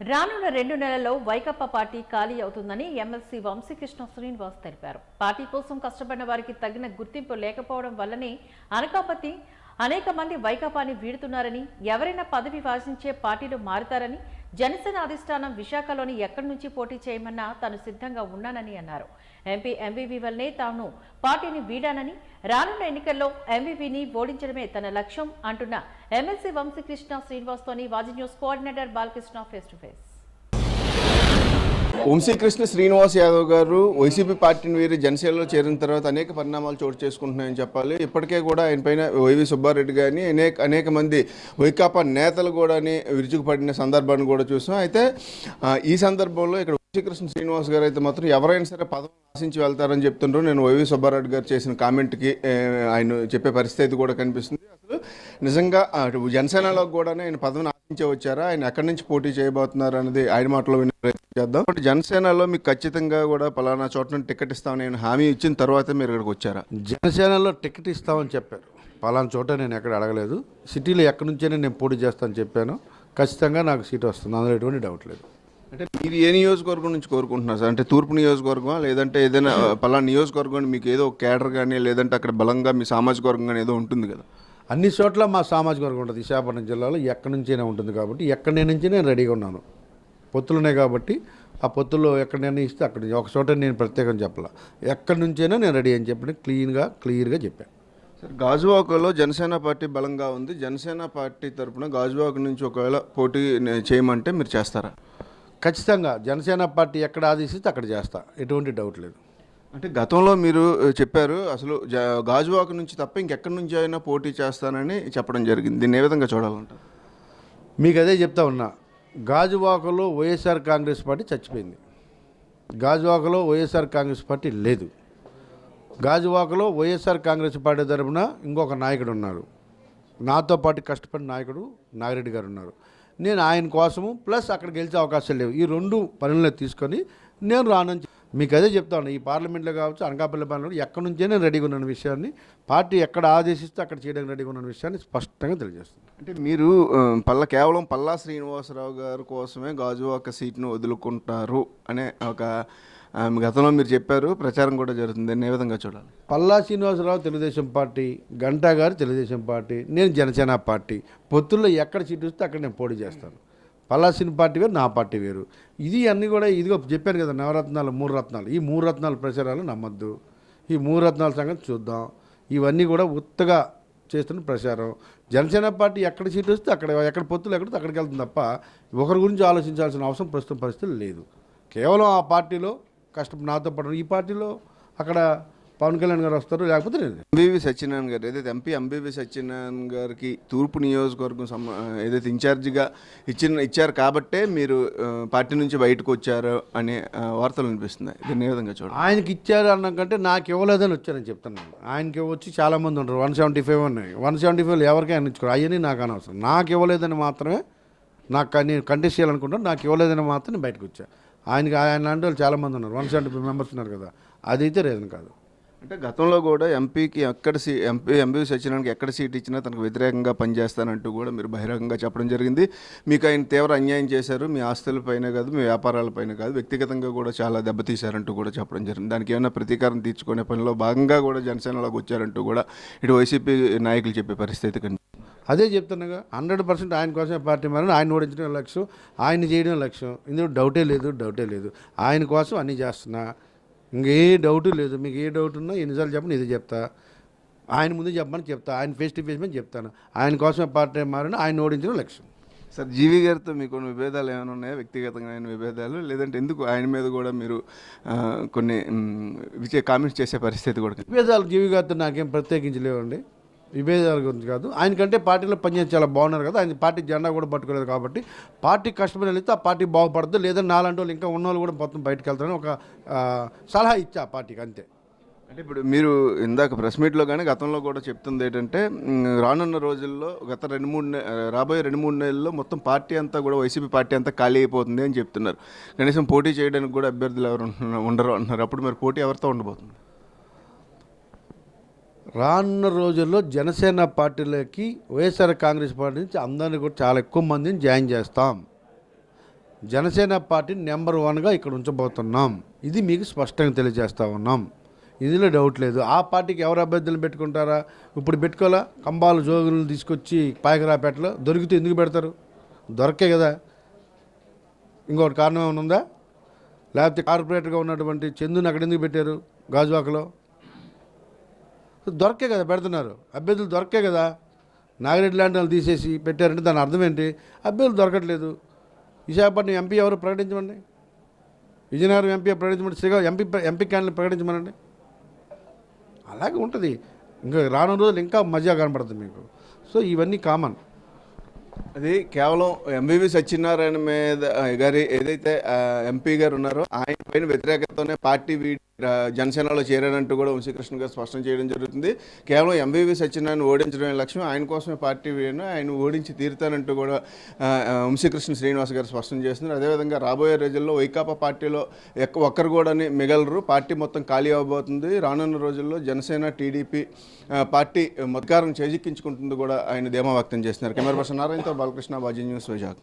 రానున్న రెండు నెలల్లో వైకప్పా పార్టీ ఖాళీ అవుతుందని ఎమ్మెల్సీ వంశీకృష్ణ శ్రీనివాస్ తెలిపారు. పార్టీ కోసం కష్టపడిన వారికి తగిన గుర్తింపు లేకపోవడం వల్లనే అనకాపతి అనేక మంది వైకాపాని వీడుతున్నారని ఎవరైనా పదవి వాసించే పార్టీలు మారుతారని జనసేన అధిష్టానం విశాఖలోని ఎక్కడి నుంచి పోటీ చేయమన్నా తాను సిద్ధంగా ఉన్నానని అన్నారు. ఎంపీ ఎంవీవీ వల్లనే తాను పార్టీని వీడానని రానున్న ఎన్నికల్లో ఎంవీవీని ఓడించడమే తన లక్ష్యం అంటున్న ఎమ్మెల్సీ వంశీకృష్ణ శ్రీనివాస్తోని వాజీ news coordinator Balakrishna face to face Vamshikrishna Srinivas Yadav garu YCP పార్టీని వీరి జనసేనలో చేరిన తర్వాత అనేక పరిణామాలు చోటు చేసుకుంటున్నాయని చెప్పాలి. ఇప్పటికే కూడా ఆయన పైన వైవి సుబ్బారెడ్డి గారిని అనేక అనేక మంది వైకాపా నేతలు కూడా విరుచుకుపడిన సందర్భాన్ని కూడా చూసాం. అయితే ఈ సందర్భంలో ఇక్కడ వంశీకృష్ణ శ్రీనివాస్ గారు అయితే మాత్రం ఎవరైనా సరే పదవి ఆశించి వెళ్తారని చెప్తుండ్రు. నేను వైవి సుబ్బారెడ్డి గారు చేసిన కామెంట్కి ఆయన చెప్పే పరిస్థితి కూడా కనిపిస్తుంది. అసలు నిజంగా అటు జనసేనలో కూడా ఆయన పదవిని ఆశించే వచ్చారా? ఆయన ఎక్కడి నుంచి పోటీ చేయబోతున్నారు అనేది ఆయన మాటలో వినే ప్రయత్నం చేద్దాం. జనసేనలో మీకు ఖచ్చితంగా కూడా పలానా చోట నుండి టికెట్ ఇస్తామని నేను హామీ ఇచ్చిన తర్వాతే మీరు ఇక్కడికి వచ్చారా? జనసేనలో టికెట్ ఇస్తామని చెప్పారు. పలానా చోట నేను ఎక్కడ అడగలేదు. సిటీలో ఎక్కడి నుంచైనా నేను పోటీ చేస్తానని చెప్పాను. ఖచ్చితంగా నాకు సీట్ వస్తుంది. అందులో ఎటువంటి డౌట్ లేదు. అంటే మీరు ఏ నియోజకవర్గం నుంచి కోరుకుంటున్నారు సార్? అంటే తూర్పు నియోజకవర్గమా? లేదంటే ఏదైనా పలానా నియోజకవర్గం మీకు ఏదో ఒక కేడర్ కానీ లేదంటే అక్కడ బలంగా మీ సామాజిక వర్గం కానీ ఏదో ఉంటుంది కదా. అన్ని చోట్ల మా సామాజిక వర్గం ఉంటుంది. విశాఖపట్నం జిల్లాలో ఎక్కడి నుంచైనా ఉంటుంది కాబట్టి ఎక్కడి నుంచి నేను రెడీగా ఉన్నాను. పొత్తులునే కాబట్టి ఆ పొత్తుల్లో ఎక్కడ నిర్ణయిస్తే అక్కడ ఒక చోట నేను ప్రత్యేకం చెప్పాల. ఎక్కడి నుంచైనా నేను రెడీ అని చెప్పి క్లీన్గా క్లియర్గా చెప్పాను. సార్ గాజువాకలో జనసేన పార్టీ బలంగా ఉంది. జనసేన పార్టీ తరపున గాజువాక నుంచి ఒకవేళ పోటీ చేయమంటే మీరు చేస్తారా? ఖచ్చితంగా. జనసేన పార్టీ ఎక్కడ ఆదేశిస్తే అక్కడ చేస్తా. ఎటువంటి డౌట్ లేదు. అంటే గతంలో మీరు చెప్పారు అసలు గాజువాక నుంచి తప్ప ఇంకెక్కడి నుంచి అయినా పోటీ చేస్తానని చెప్పడం జరిగింది. దీన్ని ఏ విధంగా చూడాలంటారు? మీకు అదే చెప్తా ఉన్నా. గాజువాకలో వైఎస్ఆర్ కాంగ్రెస్ పార్టీ చచ్చిపోయింది. గాజువాకలో వైఎస్ఆర్ కాంగ్రెస్ పార్టీ లేదు. గాజువాకలో వైఎస్ఆర్ కాంగ్రెస్ పార్టీ తరఫున ఇంకొక నాయకుడు ఉన్నారు. నాతో పాటు కష్టపడిన నాయకుడు నాగిరెడ్డి గారు ఉన్నారు. నేను ఆయన కోసము ప్లస్ అక్కడ గెలిచే అవకాశాలు లేవు. ఈ రెండు పనులను తీసుకొని నేను రానని మీకు అదే చెప్తా ఉన్నా ఈ పార్లమెంట్లో కావచ్చు అనకాపల్లి పార్లమెంట్ ఎక్కడి నుంచే నేను రెడీగా ఉన్న విషయాన్ని. పార్టీ ఎక్కడ ఆదేశిస్తే అక్కడ చేయడానికి రెడీగా ఉన్న విషయాన్ని స్పష్టంగా తెలియజేస్తుంది. అంటే మీరు పల్ల కేవలం పల్లా శ్రీనివాసరావు గారి కోసమే గాజువాక సీట్ను వదులుకుంటారు అనే ఒక గతంలో మీరు చెప్పారు. ప్రచారం కూడా జరుగుతుంది. ఏ విధంగా చూడాలి? పల్లా శ్రీనివాసరావు తెలుగుదేశం పార్టీ గంటా గారు తెలుగుదేశం పార్టీ నేను జనసేన పార్టీ. పొత్తుల్లో ఎక్కడ సీటు వస్తే అక్కడ నేను పోటీ చేస్తాను. పల్లా పార్టీ వేరు నా పార్టీ వేరు. ఇది అన్నీ కూడా ఇదిగో చెప్పాను కదా నవరత్నాలు మూడు రత్నాలు ఈ మూడు రత్నాల ప్రచారాలు నమ్మద్దు. ఈ మూడు రత్నాల సంగతి చూద్దాం. ఇవన్నీ కూడా ఉత్తగా చేస్తున్న ప్రచారం. జనసేన పార్టీ ఎక్కడ సీట్ వస్తే అక్కడ ఎక్కడ పొత్తులు ఎక్కడ అక్కడికి వెళ్తుంది తప్ప ఒకరి గురించి ఆలోచించాల్సిన అవసరం ప్రస్తుతం పరిస్థితులు లేదు. కేవలం ఆ పార్టీలో కష్టం నాతో పాటు ఈ పార్టీలో అక్కడ పవన్ కళ్యాణ్ గారు వస్తారు లేకపోతే నేను ఎంబీవి సత్యనారాయణ గారు ఏదైతే ఎంపీ ఎంబీవి సత్యనారాయణ గారికి తూర్పు నియోజకవర్గం సమ ఏదైతే ఇన్ఛార్జిగా ఇచ్చిన ఇచ్చారు కాబట్టే మీరు పార్టీ నుంచి బయటకు వచ్చారు అనే వార్తలు వినిపిస్తున్నాయి. దీన్ని ఏ విధంగా చూడాలి? ఆయనకి ఇచ్చారు అన్న కంటే నాకు ఇవ్వలేదని వచ్చానని చెప్తున్నాను. ఆయనకి వచ్చి చాలా మంది ఉంటారు వన్ సెవెంటీ ఫైవ్ ఉన్నాయి. వన్ సెవెంటీ ఫైవ్ ఎవరికి ఆయన ఇచ్చుకోరు అవన్నీ నాకు అనవసరం. నాకు ఇవ్వలేదని మాత్రమే నాకు నేను కంటెస్ట్ చేయాలనుకుంటాను నాకు ఇవ్వలేదని మాత్రం బయటకు వచ్చా. ఆయనకి ఆయన లాంటి వాళ్ళు చాలా మంది ఉన్నారు. వన్ సెవెంటీ ఫైవ్ మెంబర్స్ ఉన్నారు కదా. అదైతే రీజన్ కాదు. అంటే గతంలో కూడా ఎంపీకి ఎక్కడ సీ ఎంపీ ఎంబీవి సత్యనారాయణకి ఎక్కడ సీట్ ఇచ్చినా తనకు వ్యతిరేకంగా పనిచేస్తానంటూ కూడా మీరు బహిరంగంగా చెప్పడం జరిగింది. మీకు ఆయన తీవ్ర అన్యాయం చేశారు. మీ ఆస్తులపైన కాదు మీ వ్యాపారాలపైన కాదు వ్యక్తిగతంగా కూడా చాలా దెబ్బతీశారంటూ కూడా చెప్పడం జరిగింది. దానికి ఏమైనా ప్రతీకారం తీర్చుకునే పనిలో భాగంగా కూడా జనసేనలోకి వచ్చారంటూ కూడా ఇటు వైసీపీ నాయకులు చెప్పే పరిస్థితి కానీ అదే చెప్తున్నాగా హండ్రెడ్ పర్సెంట్ ఆయన కోసమే పార్టీ మారని ఆయన ఓడించడం లక్ష్యం ఆయన చేయడం లక్ష్యం. ఇందులో డౌటే లేదు డౌటే లేదు. ఆయన కోసం అన్నీ చేస్తున్నా. ఇంకే డౌట్ లేదు. మీకు ఏ డౌట్ ఉన్నా ఎన్నిసార్లు చెప్పని ఇది చెప్తా. ఆయన ముందు చెప్పమని చెప్తా. ఆయన ఫేస్ టు ఫేస్ మీద చెప్తాను. ఆయన కోసమే పార్టీ మారిన ఆయన ఓడించడం లక్ష్యం. సార్ జీవి గారితో మీకు కొన్ని విభేదాలు ఏమైనా ఉన్నాయా? వ్యక్తిగతంగా ఆయన విభేదాలు? లేదంటే ఎందుకు ఆయన మీద కూడా మీరు కొన్ని విచే కామెంట్స్ చేసే పరిస్థితి కూడా? విభేదాలు జీవి గారితో నాకేం ప్రత్యేకించి లేవండి విభేదాల గురించి కాదు. ఆయనకంటే పార్టీలో పనిచేసి చాలా బాగున్నారు కదా. ఆయన పార్టీ జెండా కూడా పట్టుకోలేదు కాబట్టి పార్టీ కష్టపడి వెళితే ఆ పార్టీ బాగుపడుతుంది లేదా నాలాంటి వాళ్ళు ఇంకా ఉన్న వాళ్ళు కూడా మొత్తం బయటకు వెళ్తారని ఒక సలహా ఇచ్చా ఆ పార్టీకి అంతే. అంటే ఇప్పుడు మీరు ఇందాక ప్రెస్ మీట్లో కానీ గతంలో కూడా చెప్తుంది ఏంటంటే రానున్న రోజుల్లో గత రెండు మూడు నె- రాబోయే రెండు మూడు నెలల్లో మొత్తం పార్టీ అంతా కూడా వైసీపీ పార్టీ అంతా ఖాళీ అయిపోతుంది అని చెప్తున్నారు. కనీసం పోటీ చేయడానికి కూడా అభ్యర్థులు ఎవరు ఉండరు అంటున్నారు. అప్పుడు మరి పోటీ ఎవరితో ఉండబోతుంది? రానున్న రోజుల్లో జనసేన పార్టీలోకి వైఎస్ఆర్ కాంగ్రెస్ పార్టీ నుంచి అందరినీ కూడా చాలా ఎక్కువ మందిని జాయిన్ చేస్తాం. జనసేన పార్టీ నెంబర్ వన్గా ఇక్కడ ఉంచబోతున్నాం. ఇది మీకు స్పష్టంగా తెలియజేస్తూ ఉన్నాం. ఇందులో డౌట్ లేదు. ఆ పార్టీకి ఎవరు అభ్యర్థులు పెట్టుకుంటారా? ఇప్పుడు పెట్టుకోవాలా? కంబాలు జోగులను తీసుకొచ్చి పాయకరాపేటలో దొరికితే ఎందుకు పెడతారు? దొరకే కదా. ఇంకొకటి కారణం ఏమైనా ఉందా? లేకపోతే కార్పొరేటర్గా ఉన్నటువంటి చందుని అక్కడ ఎందుకు పెట్టారు? గాజువాకలో? దొరకే కదా పెడుతున్నారు. అభ్యర్థులు దొరకే కదా. నాగిరెడ్డి లాంటి వాళ్ళు తీసేసి పెట్టారంటే దాని అర్థం ఏంటి? అభ్యర్థులు దొరకట్లేదు. విశాఖపట్నం ఎంపీ ఎవరు ప్రకటించమండి? విజయనగరం ఎంపీ ప్రకటించమండి? శ్రీగా ఎంపీ ఎంపీ క్యాండిడేట్ ప్రకటించమనండి? అలాగే ఉంటుంది. ఇంకా రానున్న రోజులు ఇంకా మజా కనపడుతుంది మీకు. సో ఇవన్నీ కామన్. అది కేవలం ఎంవివి సత్యనారాయణ మీద గారి ఏదైతే ఎంపీ గారు ఉన్నారో ఆయన పైన వ్యతిరేకతతోనే పార్టీ వీడి జనసేనలో చేరానంటూ కూడా వంశీకృష్ణ గారు స్పష్టం చేయడం జరుగుతుంది. కేవలం ఎంవివి సత్యనారాయణ ఓడించడమే లక్ష్యం. ఆయన కోసమే పార్టీ వేయను ఆయన ఓడించి తీరుతానంటూ కూడా వంశీకృష్ణ శ్రీనివాస్ గారు స్పష్టం చేస్తున్నారు. అదేవిధంగా రాబోయే రోజుల్లో వైకాపా పార్టీలో ఎక్క ఒక్కరు కూడా మిగలరు. పార్టీ మొత్తం ఖాళీ అవబోతుంది రానున్న రోజుల్లో జనసేన టీడీపీ పార్టీ మత్కారం చేజిక్కించుకుంటుంది కూడా ఆయన ధీమా వ్యక్తం చేస్తున్నారు. కెమెరా పర్సన్ నారాయణతో బాలకృష్ణ బాజీ న్యూస్ వైజాగ్.